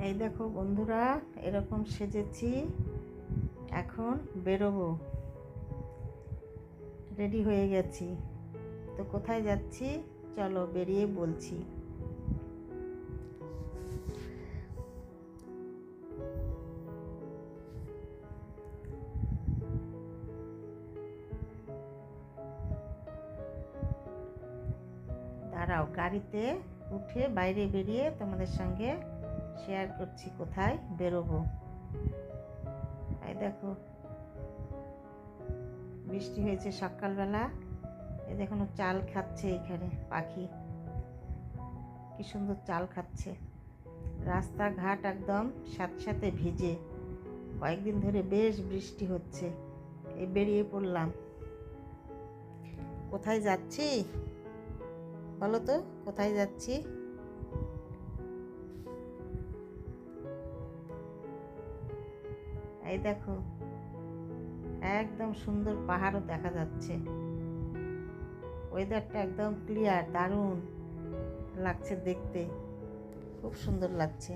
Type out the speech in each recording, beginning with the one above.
এই দেখো বন্ধুরা, এরকম সেজেছি। এখন বেরোবো। রেডি হয়ে গেছি। তো কোথায় যাচ্ছি? চলো বেরিয়ে বলছি। দাঁড়াও, গাড়িতে উঠে বাইরে বেরিয়ে তোমাদের সঙ্গে শেয়ার করছি, কোথায়? বেরোবো। এই দেখো, বৃষ্টি হয়েছে সকালবেলা। এই দেখুন চাল খাচ্ছে এখানে, পাখি। কি সুন্দর চাল খাচ্ছে। রাস্তাঘাট একদম সাথে সাথে ভিজে। কয়েকদিন ধরে বেশ বৃষ্টি হচ্ছে। এই বেরিয়ে পড়লাম। কোথায় যাচ্ছি? বলো তো, কোথায় যাচ্ছি? এই দেখো, একদম সুন্দর পাহাড়ও দেখা যাচ্ছে। ওয়েদারটা একদম ক্লিয়ার দারুণ লাগছে দেখতে। খুব সুন্দর লাগছে।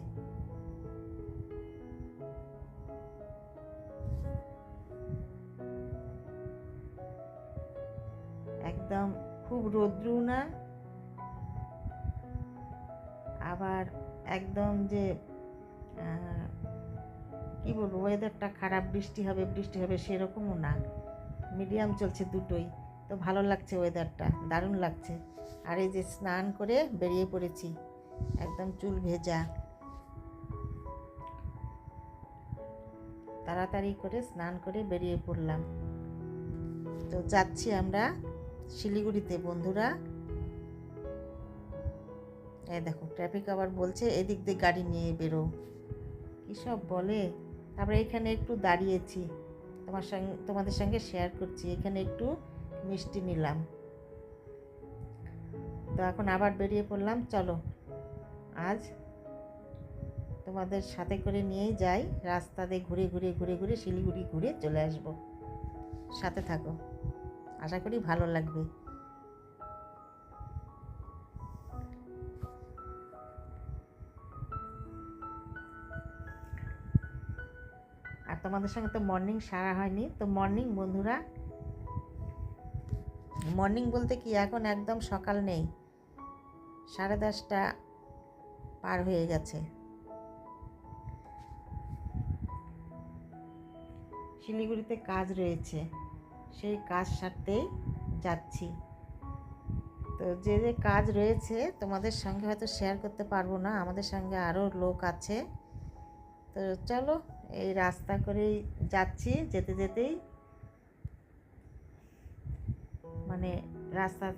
একদম খুব রৌদ্রু না? আবার একদম যে কি বলব ওয়েদারটা খারাপ, বৃষ্টি হবে বৃষ্টি হবে, সেরকমও না। মিডিয়াম চলছে দুটোই, তো ভালো লাগছে ওয়েদারটা দারুণ লাগছে। আর এই যে স্নান করে বেরিয়ে পড়েছি, একদম চুল ভেজা। তাড়াতাড়ি করে স্নান করে বেরিয়ে পড়লাম। তো যাচ্ছি আমরা শিলিগুড়িতে, বন্ধুরা। এ দেখো ট্রাফিক আবার বলছে, এদিক দিয়ে গাড়ি নিয়ে বেরো। কী সব বলে? তারপরে এখানে একটু দাঁড়িয়েছি। তোমার সঙ্গে, তোমাদের সঙ্গে শেয়ার করছি। এখানে একটু মিষ্টি নিলাম। তো এখন আবার বেরিয়ে পড়লাম। চলো, আজ তোমাদের সাথে করে নিয়েই যাই। রাস্তা দিয়ে ঘুরে ঘুরে ঘুরে ঘুরে শিলিগুড়ি ঘুরে চলে আসব। সাথে থাকো। আশা করি ভালো লাগবে। তোমাদের সঙ্গে তো মর্নিং সারা হয়নি। তো মর্নিং বন্ধুরা মর্নিং বলতে কি, এখন একদম সকাল নেই। সাড়ে দশটা পার হয়ে গেছে। শিলিগুড়িতে কাজ রয়েছে, সেই কাজ সারতেই যাচ্ছি। তো যে যে কাজ রয়েছে, তোমাদের সঙ্গে হয়তো শেয়ার করতে পারব না। আমাদের সঙ্গে আরও লোক আছে। তো চলো, এই রাস্তা করেই যাচ্ছি, যেতে যেতেই। মানে রাস্তা,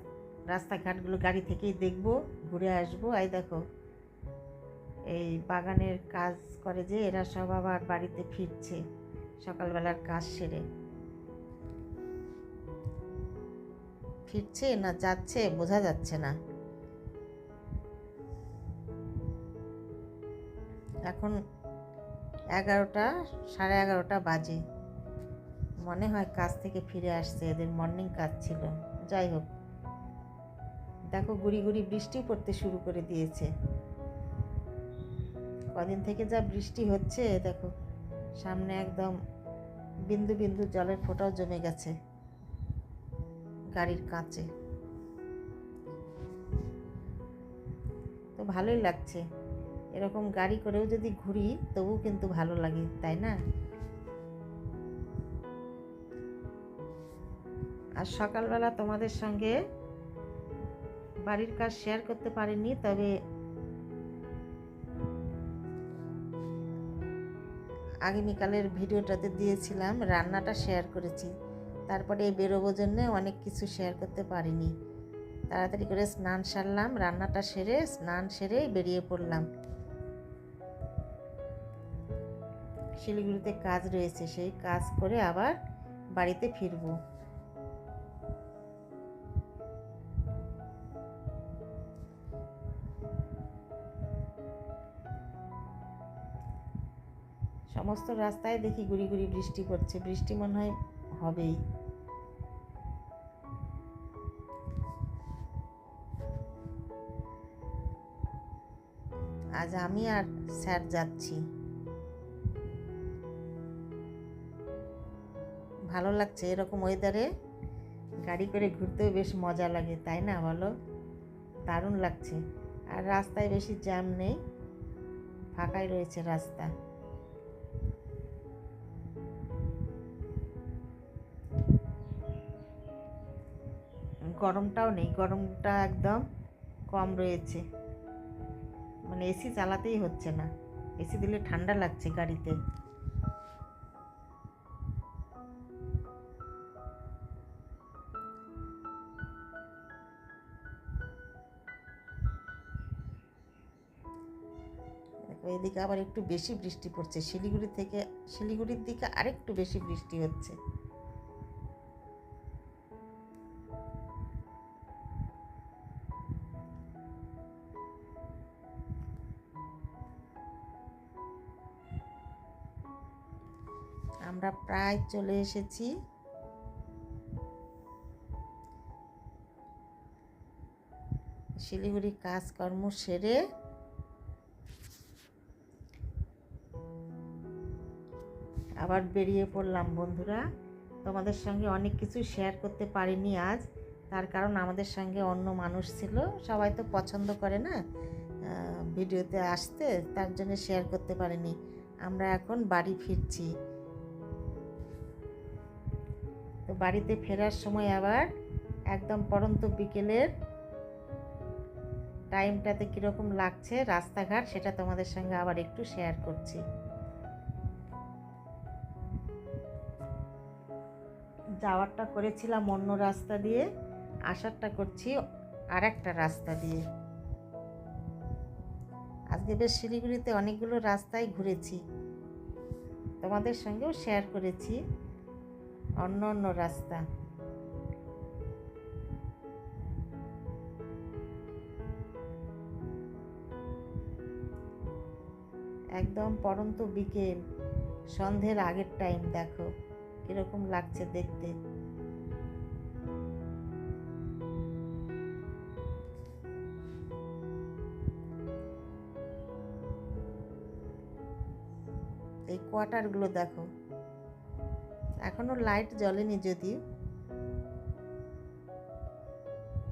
রাস্তাঘাটগুলো গাড়ি থেকেই দেখব, ঘুরে আসব। এই দেখো, এই বাগানের কাজ করে যে এরা সব আবার বাড়িতে ফিরছে, সকালবেলার কাজ সেরে। ফিরছে না যাচ্ছে, বোঝা যাচ্ছে না। এখন এগারোটা, সাড়ে এগারোটা বাজে। মনে হয় কাজ থেকে ফিরে আসছে, এদের মর্নিং কাজ ছিল। যাই হোক। দেখো গুড়ি গুড়ি বৃষ্টি পড়তে শুরু করে দিয়েছে। কদিন থেকে যা বৃষ্টি হচ্ছে, দেখো, সামনে একদম বিন্দু বিন্দু জলের ফোঁটাও জমে গেছে গাড়ির কাঁচে। তো ভালোই লাগছে। এরকম গাড়ি করেও যদি ঘুরি, তবু কিন্তু ভালো লাগে, তাই না? আর সকালবেলা তোমাদের সঙ্গে বাড়ির কাজ শেয়ার করতে পারিনি, তবে আগামীকালের ভিডিওটাতে দিয়েছিলাম, রান্নাটা শেয়ার করেছি। তারপরে এই বেরোবো জন্যে অনেক কিছু শেয়ার করতে পারিনি। তাড়াতাড়ি করে স্নান সারলাম, রান্নাটা সেরে স্নান সেরে বেরিয়ে পড়লাম। শিলিগুড়িতে কাজ রয়েছে, সেই কাজ করে আবার বাড়িতে ফিরবো। সমস্ত রাস্তায় দেখি গুড়ি গুড়ি বৃষ্টি পড়ছে, বৃষ্টি মনে হয় হবেই। আজ আমি আর স্যার যাচ্ছি। ভালো লাগছে এরকম ওয়েদারে গাড়ি করে ঘুরতেও বেশ মজা লাগে, তাই না বলো? দারুণ লাগছে। আর রাস্তায় বেশি জ্যাম নেই, ফাঁকাই রয়েছে রাস্তা। গরমটাও নেই, গরমটা একদম কম রয়েছে। মানে এসি চালাতেই হচ্ছে না। এসি দিলে ঠান্ডা লাগছে গাড়িতে। এদিকে আবার একটু বেশি বৃষ্টি পড়ছে। শিলিগুড়ি থেকে, শিলিগুড়ির দিকে আরেকটু বেশি বৃষ্টি হচ্ছে। আমরা প্রায় চলে এসেছি। শিলিগুড়ি কাজকর্ম সেরে আবার বেরিয়ে পড়লাম বন্ধুরা। তোমাদের সঙ্গে অনেক কিছু শেয়ার করতে পারিনি আজ। তার কারণ আমাদের সঙ্গে অন্য মানুষ ছিল। সবাই তো পছন্দ করে না ভিডিওতে আসতে। তার জন্য শেয়ার করতে পারিনি। আমরা এখন বাড়ি ফিরছি। তো বাড়িতে ফেরার সময় আবার একদম পরন্ত বিকেলের টাইমটাতে কীরকম লাগছে রাস্তাঘাট, সেটা তোমাদের সঙ্গে আবার একটু শেয়ার করছি। যাওয়ারটা করেছিলাম অন্য রাস্তা দিয়ে, আসারটা করছি আর একটা রাস্তা দিয়ে। আজকে বেশ শিলিগুড়িতে অনেকগুলো রাস্তায় ঘুরেছি। তোমাদের সঙ্গেও শেয়ার করেছি অন্য অন্য রাস্তা। একদম পরন্ত বিকেল, সন্ধ্যের আগের টাইম দেখো। কীরকম লাগছে দেখতে? এই কোয়ার্টারগুলো দেখো। এখনও লাইট জ্বলেনি যদিও।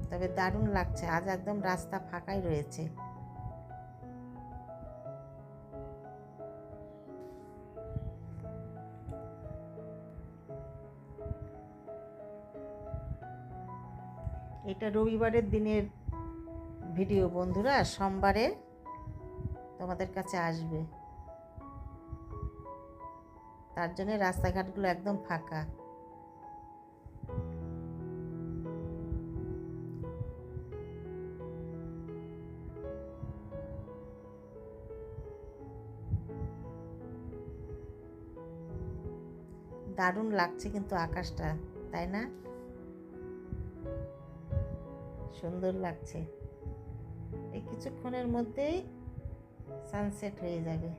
তবে দারুণ লাগছে। আজ একদম রাস্তা ফাঁকাই রয়েছে। এটা রবিবারের দিনের ভিডিও, বন্ধুরা। সোমবারে তোমাদের কাছে আসবে। তার জন্য রাস্তাঘাটগুলো একদম ফাঁকা। দারুণ লাগছে কিন্তু আকাশটা, তাই না? সুন্দর লাগছে। এই কিছুক্ষণের মধ্যেই সানসেট হয়ে যাবে।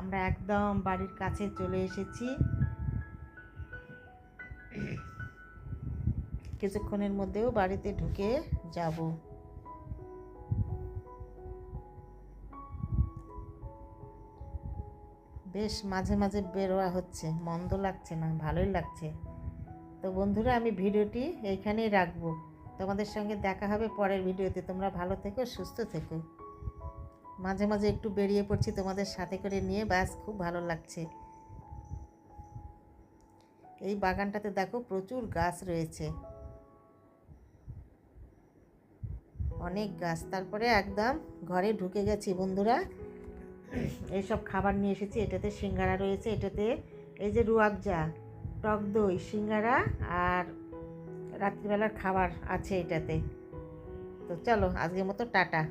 আমরা একদম বাড়ির কাছে চলে এসেছি। কিছুক্ষণের মধ্যেও বাড়িতে ঢুকে যাব। বেশ মাঝে মাঝে বেরোয়া হচ্ছে, মন্দ লাগছে না, ভালোই লাগছে। তো বন্ধুরা, আমি ভিডিওটি এইখানেই রাখব। তোমাদের সঙ্গে দেখা হবে পরের ভিডিওতে। তোমরা ভালো থেকো, সুস্থ থেকো। মাঝে মাঝে একটু বেরিয়ে পড়ছি তোমাদের সাথে করে নিয়ে, ব্যাস, খুব ভালো লাগছে। এই বাগানটাতে দেখো প্রচুর গাছ রয়েছে। অনেক গাছ। তারপরে একদম ঘরে ঢুকে গেছি বন্ধুরা। এইসব খাবার নিয়ে এসেছি। এটাতে সিঙ্গারা রয়েছে, এটাতে এই যে রুয়াবজা টক দই, সিঙ্গারা আর রাত্রিবেলার খাবার আছে এটাতে। তো চলো, আজকের মতো টাটা।